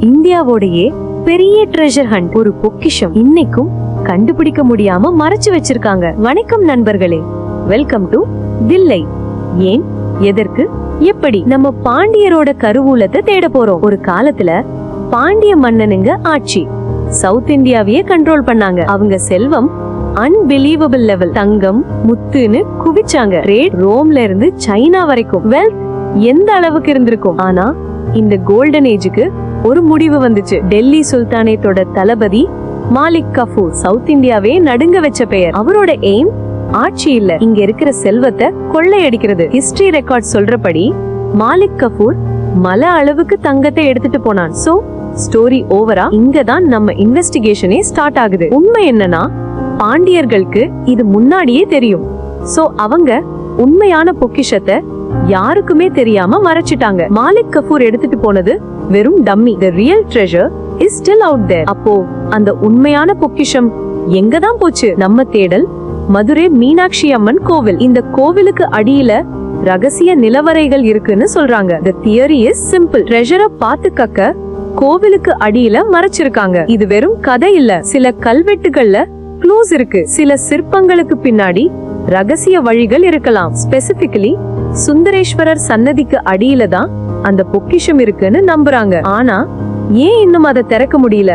இந்தியாவோடையே பெரிய treasure hunt ஒரு பொக்கிஷம் இன்னைக்கும் கண்டுபிடிக்க முடியாம மறைச்சு வச்சிருக்காங்க. வணக்கம் நண்பர்களே. Welcome to Thillai. ஏன்? எதற்கு? எப்படி? நம்ம பாண்டியரோட கருவூலத்தை தேட போறோம். ஒரு காலத்துல பாண்டிய மன்னனுங்க ஆட்சி. சவுத் இந்தியாவையே கண்ட்ரோல் பண்ணாங்க. அவங்க செல்வம் அன்பிலீவபிள் லெவல் தங்கம் முத்துன்னு குவிச்சாங்க. ரேட் ரோம்ல இருந்து சைனா வரைக்கும். வெல்த் எந்த அளவுக்கு இருந்திருக்கும்? ஆனா இந்த கோல்டன் ஏஜுக்கு ஒரு முடிவு வந்துச்சு. டெல்லி சுல்தானேத்தோட தளபதி மாலிக் கஃபூர் சவுத் இந்தியாவே நடுங்க வச்ச பெயர். அவரோட எய்ம் ஆட்சி இல்ல. இங்க இருக்கிற செல்வத்தை கொள்ளையடிக்கிறது. ஹிஸ்டரி ரெக்கார்ட் சொல்றபடி மாலிக் கபூர் மல அளவுக்கு தங்கத்தை எடுத்துட்டு போனான். சோ ஸ்டோரி ஓவரா இங்க தான் நம்ம இன்வெஸ்டிகேஷனே ஸ்டார்ட் ஆகுது. உண்மை என்னன்னா பாண்டியர்களுக்கு இது முன்னாடியே தெரியும். சோ அவங்க உண்மையான பொக்கிஷத்தை யாருக்குமே தெரியாம மறைச்சிட்டாங்க. மாலிக் கஃபூர் எடுத்துட்டு போனது வெறும் dummy. The real treasure is still out there அப்போ அந்த உண்மையான பொக்கிஷம் எங்க தான் போச்சு? நம்ம தேடல் மதுரை மீனாட்சி அம்மன் கோவில். இந்த கோவிலுக்கு அடியில ரகசிய நிலவரைகள் இருக்குன்னு சொல்றாங்க. த தியரி இஸ் சிம்பிள் ட்ரெஷரை பார்த்து கக்க கோவிலுக்கு அடியில மறைச்சிருக்காங்க. இது வெறும் கதை இல்ல. சில கல்வெட்டுகள்ல க்ளூஸ் இருக்கு. சில சிற்பங்களுக்கு பின்னாடி ரகசிய வழிகள் இருக்கலாம். ஸ்பெசிபிக்கலி சுந்தரேஸ்வரர் சன்னதிக்கு அடியில தான் அந்த பொக்கிஷம் இருக்குன்னு நம்புறாங்க. ஆனா ஏன் இன்னும் அதை திறக்க முடியல?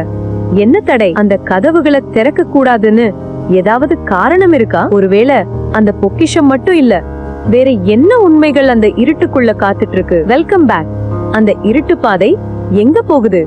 என்ன தடை? அந்த கதவுகளை திறக்க கூடாதுன்னு ஏதாவது காரணம் இருக்கா? ஒருவேளை அந்த பொக்கிஷம் மட்டும் இல்ல வேற என்ன உண்மைகள் அந்த இருட்டுக்குள்ள காத்துட்டு இருக்கு வெல்கம் பேக் அந்த இருட்டு பாதை எங்க போகுது?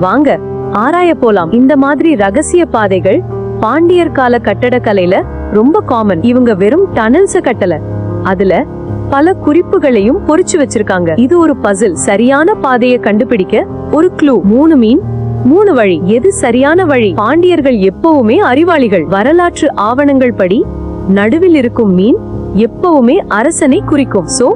வாங்க ஆராய போலாம். இந்த மாதிரி ரகசிய பாதைகள் பாண்டியர் கால கட்டடக்கலையில ரொம்ப காமன் இவங்க வெறும் டனல்ஸ கட்டல. அதுல பல குறிப்புகளையும் பொறிச்சு வச்சிருக்காங்க. இது ஒரு பசில் சரியான பாதையை கண்டுபிடிக்க ஒரு க்ளூ மூணு மீன் மூணு வழி. எது சரியான வழி? பாண்டியர்கள் எப்பவுமே அறிவாளிகள். வரலாற்று ஆவணங்கள் படி நடுவில் இருக்கும் மீன் எப்பவுமே அரசனை குறிக்கும். சோ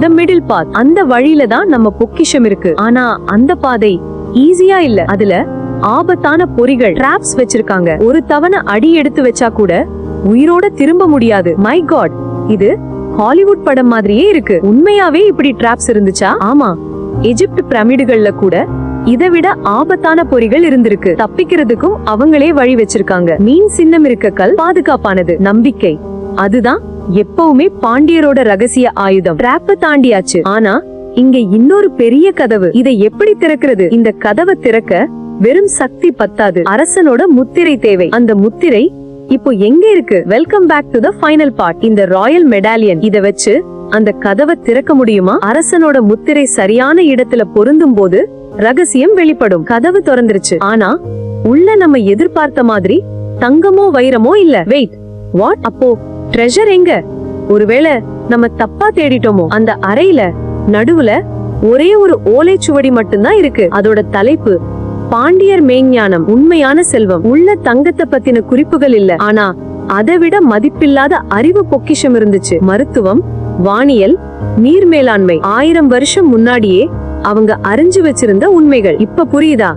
த மிடில் பாத் அந்த வழியில தான் நம்ம பொக்கிஷம் இருக்கு. ஆனா அந்த பாதை ஈஸியா இல்ல. அதுல ஆபத்தான பொறிகள் டிராப்ஸ் வச்சிருக்காங்க. ஒரு தவணை அடி எடுத்து வச்சா கூட உயிரோட திரும்ப முடியாது. மை காட் இது ஹாலிவுட் படம் மாதிரியே இருக்கு. உண்மையாவே இப்படி டிராப்ஸ் இருந்துச்சா? ஆமா. எஜிப்ட் பிரமிடுகள்ல கூட இதை விட ஆபத்தான பொறிகள் இருந்திருக்கு. தப்பிக்கிறதுக்கும் அவங்களே வழி வச்சிருக்காங்க. மீன் சின்னம் இருக்க கல் பாதுகாப்பானது. நம்பிக்கை. அதுதான் எப்பவுமே பாண்டியரோட ரகசிய ஆயுதம். டிராப்ப தாண்டியாச்சு. ஆனா இங்க இன்னொரு பெரிய கதவு. இதை எப்படி திறக்கிறது? இந்த கதவை திறக்க வெறும் சக்தி பத்தாது. அரசனோட முத்திரை தேவை. அந்த முத்திரை இப்போ எங்க இருக்கு? Welcome back to the final part இந்த ராயல் மெடாலியன் இத வச்சு அந்த கதவை திறக்க முடியுமா? அரசனோட முத்திரை சரியான இடத்துல பொருந்தும் போது ரகசியம் வெளிப்படும். கதவு திறந்துருச்சு. ஆனா உள்ள நம்ம எதிர்பார்த்த மாதிரி தங்கமோ வைரமோ இல்ல. வெயிட் வாட் அப்போ ட்ரெஷர் எங்க? ஒருவேளை நம்ம தப்பா தேடிட்டோமோ? அந்த அறையில நடுவுல ஒரே ஒரு ஓலைச்சுவடி மட்டும்தான் இருக்கு. அதோட தலைப்பு பாண்டியர் மெய்ஞானம் உண்மையான செல்வம். உள்ள தங்கத்தை பத்தின குறிப்புகள் இல்ல. ஆனா அதை விட மதிப்பில்லாத அறிவு பொக்கிஷம் இருந்துச்சு. மருத்துவம் வானியல் நீர் மேலாண்மை. ஆயிரம் வருஷம் முன்னாடியே அவங்க அறிஞ்சு வச்சிருந்த உண்மைகள். இப்ப புரியுதா?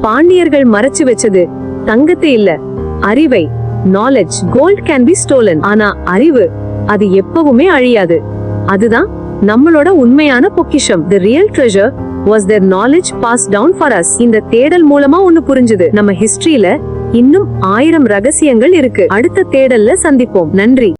பாண்டியர்கள் மறைச்சு வச்சது தங்கத்தை இல்ல. அறிவை knowledge gold can be stolen ஆனா அறிவு அது எப்பவுமே அழியாது. அதுதான் நம்மளோட உண்மையான பொக்கிஷம். The real treasure was there knowledge pass down for us இந்த தேடல் மூலமா ஒண்ணு புரிஞ்சுது. நம்ம ஹிஸ்டரியில இன்னும் ஆயிரம் ரகசியங்கள் இருக்கு. அடுத்த தேடல்ல சந்திப்போம். நன்றி.